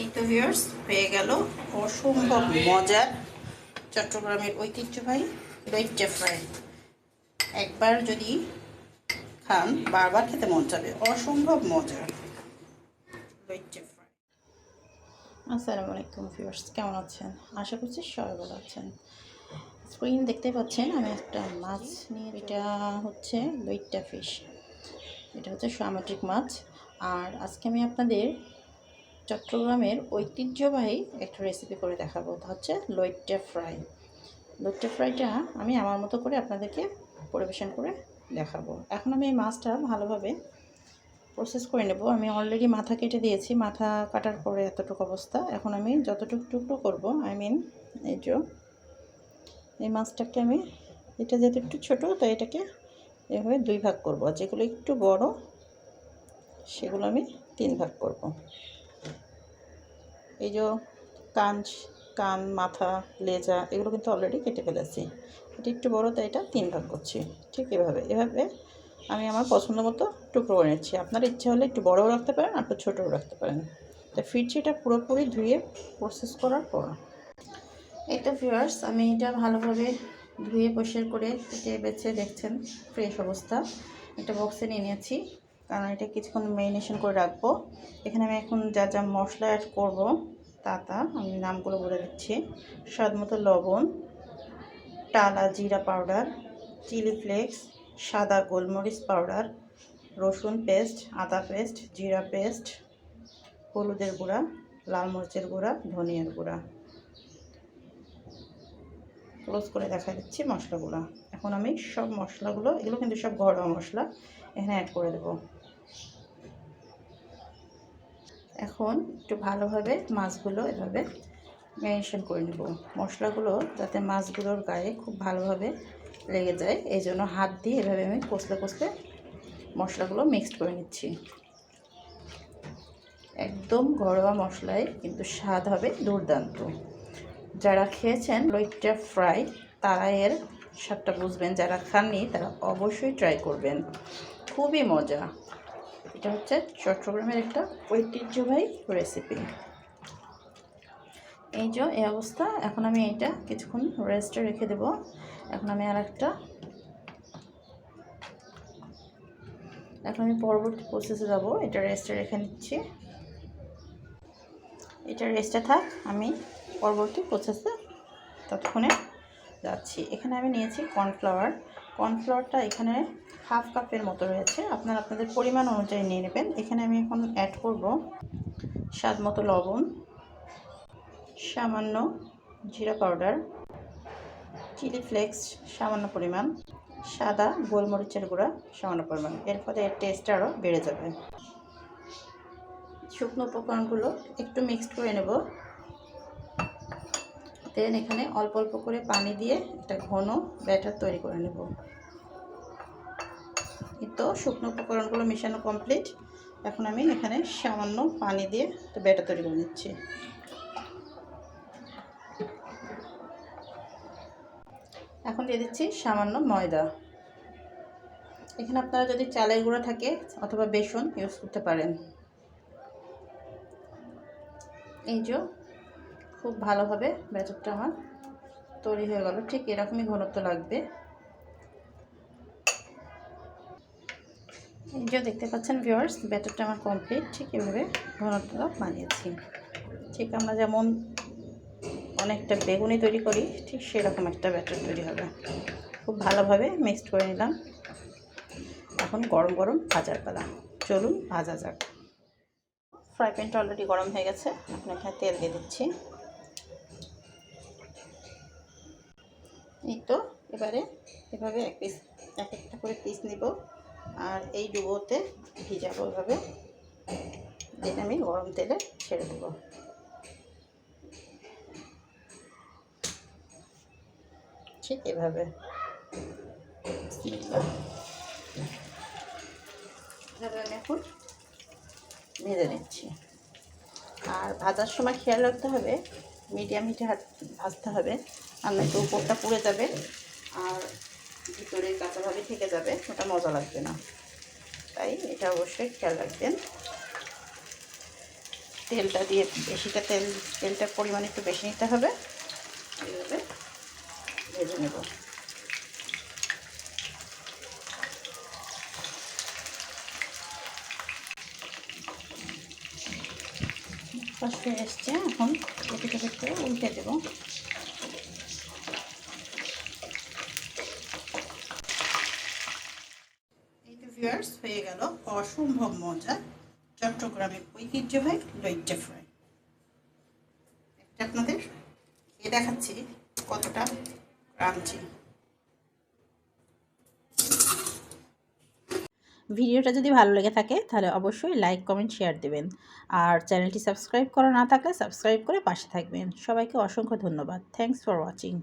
এই তো ভিউয়ার্স হয়ে গেল। অসম্ভব মজার চট্টগ্রামের ঐতিহ্যবাহী লইট্টা ফ্রাই একবার যদি খান, বারবার খেতে মন যাবে অসম্ভব মজার। ফ্রাই আসসালামু আলাইকুম ভিউয়ার্স, কেমন আছেন? আশা করছি সবাই ভালো আছেন। স্ক্রিন দেখতে পাচ্ছেন, আমি একটা মাছ নিয়ে এটা হচ্ছে লইট্টা ফিশ এটা হচ্ছে সামুদ্রিক মাছ। আর আজকে আমি আপনাদের চট্টগ্রামের ঐতিহ্যবাহী একটা রেসিপি করে দেখাবো। হচ্ছে লইট্টা ফ্রাই। লইট্টা ফ্রাইটা আমি আমার মতো করে আপনাদেরকে পরিবেশন করে দেখাবো। এখন আমি এই মাছটা ভালোভাবে প্রসেস করে নেব। আমি অলরেডি মাথা কেটে দিয়েছি। মাথা কাটার পরে এতটুকু অবস্থা। এখন আমি যতটুকু টুকরো করব আই মিন এই যে এই মাছটাকে আমি, এটা যেহেতু একটু ছোটো, তো এটাকে এভাবে দুই ভাগ করব। যেগুলো একটু বড়, সেগুলো আমি তিন ভাগ করব। এই যে কান কান, মাথা, লেজা, এগুলো কিন্তু অলরেডি কেটে ফেলেছি। এটা একটু বড়, তাই এটা তিন ভাগ করছি। ঠিক এভাবে এভাবে আমি আমার পছন্দ মতো টুকরো করে নিচ্ছি। আপনার ইচ্ছা হলে একটু বড়ও রাখতে পারেন একটু ছোটোও রাখতে পারেন। তো ফিরছি এটা পুরোপুরি ধুয়ে প্রসেস করার পর। এই তো ভিউয়ার্স আমি এটা ভালোভাবে ধুয়ে পরিষ্কার করে কেটে বেছে দেখছেন ফ্রেশ অবস্থা। একটা বক্সে নিয়ে নিয়েছি। কারণ এটা কিছুক্ষণ ম্যারিনেশন করে রাখব। এখানে আমি এখন যা যা মশলা অ্যাড করব, তা তা আমি নামগুলো বলে দিচ্ছি। স্বাদ মতো লবণ, টালা জিরা পাউডার, চিলি ফ্লেক্স, সাদা গোলমরিচ পাউডার, রসুন পেস্ট, আদা পেস্ট, জিরা পেস্ট, হলুদের গুঁড়া, লাল মরিচের গুঁড়া, ধনিয়ার গুঁড়া। ক্লোজ করে দেখা দিচ্ছি মশলাগুলো। এখন আমি সব মশলাগুলো, এগুলো কিন্তু সব ঘরোয়া মশলা, এখানে অ্যাড করে দেব। এখন একটু ভালোভাবে মাছগুলো এভাবে ম্যারিনেশন করে নেব। মশলাগুলো যাতে মাছগুলোর গায়ে খুব ভালোভাবে লেগে যায়, এই জন্য হাত দিয়ে এভাবে আমি কষলে কষলে মশলাগুলো মিক্সড করে নিচ্ছি। একদম ঘরোয়া মশলায় কিন্তু স্বাদ হবে দুর্দান্ত। যারা খেয়েছেন লইট্টা ফ্রাই, তারা এর স্বাদটা বুঝবেন, যারা খাননি তারা অবশ্যই ট্রাই করবেন। খুবই মজা। এটা হচ্ছে চট্টগ্রামের একটা ঐতিহ্যবাহী রেসিপি এই যে, এই অবস্থা। এখন আমি এইটা কিছুক্ষণ রেস্টে রেখে দেব। এখন আমি আর একটা এখন আমি পরবর্তী প্রসেসে যাব। এটা রেস্টে রেখে নিচ্ছি। এটা রেস্টে থাক। আমি পরবর্তী প্রসেসে ততক্ষণে যাচ্ছি। এখানে আমি নিয়েছি কর্নফ্লাওয়ার কর্নফ্লাওয়ারটা এখানে হাফ কাপের মতো রয়েছে। আপনারা আপনাদের পরিমাণ অনুযায়ী নিয়ে নেবেন। এখানে আমি এখন অ্যাড করব স্বাদ মতো লবণ, সামান্য জিরা পাউডার চিলি ফ্লেক্স সামান্য পরিমাণ, সাদা গোলমরিচের গুঁড়া, সামান্য পরিমাণ। এর ফলে এর টেস্ট আরও বেড়ে যাবে। শুকনো উপকরণগুলো একটু মিক্সড করে নেব। দেন এখানে অল্প অল্প করে পানি দিয়ে একটা ঘন ব্যাটার তৈরি করে নেব। তো শুকনো উপকরণগুলো মেশানো কমপ্লিট এখন আমি এখানে সামান্য পানি দিয়ে একটা ব্যাটার তৈরি করে নিচ্ছি। এখন দিয়ে দিচ্ছি সামান্য ময়দা। এখানে আপনারা যদি চালের গুঁড়া থাকে অথবা বেসন ইউজ করতে পারেন। এই যে খুব ভালোভাবে ব্যাটারটা আমার তৈরি হয়ে গেল। ঠিক এরকমই ঘনত্ব লাগবে। এই যে দেখতে পাচ্ছেন ভিওয়ার্স ব্যাটারটা আমার কমপ্লিট ঠিক এভাবে ঘনত্ব বানিয়েছি। ঠিক আমরা যেমন অনেকটা বেগুনি তৈরি করি, ঠিক সেরকম একটা ব্যাটার তৈরি হবে। খুব ভালোভাবে মিক্সড করে নিলাম। এখন গরম গরম ভাজার পালা। চলুন ভাজা যাক। ফ্রাই প্যানটা অলরেডি গরম হয়ে গেছে। এখানে তেল দিয়ে দিচ্ছি। এই তো, এবারে এভাবে এক পিস এক একটা করে পিস নিব। আর এই ডুবোতে ভিজাবো এভাবে যেটা আমি গরম তেলে ছেড়ে দেবো। ঠিক এভাবে। এভাবে আমি এখন ভেজে নিচ্ছি। আর ভাজার সময় খেয়াল রাখতে হবে মিডিয়াম হিটে ভাজতে হবে। আর নয়তো উপরটা পুড়ে যাবে। আর ভিতরে কাঁচাভাবে থেকে যাবে, ওটা মজা লাগবে না। তাই এটা অবশ্যই খেয়াল রাখবেন। তেলটা দিয়ে, বেশিটা তেল তেলটার পরিমাণ একটু বেশি নিতে হবে। এইভাবে ভেজে নেব। ফার্স্টে এসছে, এখন এপিট করে উল্টে দেবো এই তো ভিউয়ার্স হয়ে গেল অসম্ভব মজা। চট্টগ্রামের ঐতিহ্যবাহী লইট্টা ফ্রাই একটা আপনাদের খেয়ে দেখাচ্ছি কতটা ক্রাঞ্চি। ভিডিওটা যদি ভালো লেগে থাকে, তাহলে অবশ্যই লাইক কমেন্ট শেয়ার দেবেন। আর চ্যানেলটি সাবস্ক্রাইব করা না থাকলে সাবস্ক্রাইব করে পাশে থাকবেন। সবাইকে অসংখ্য ধন্যবাদ। Thanks for watching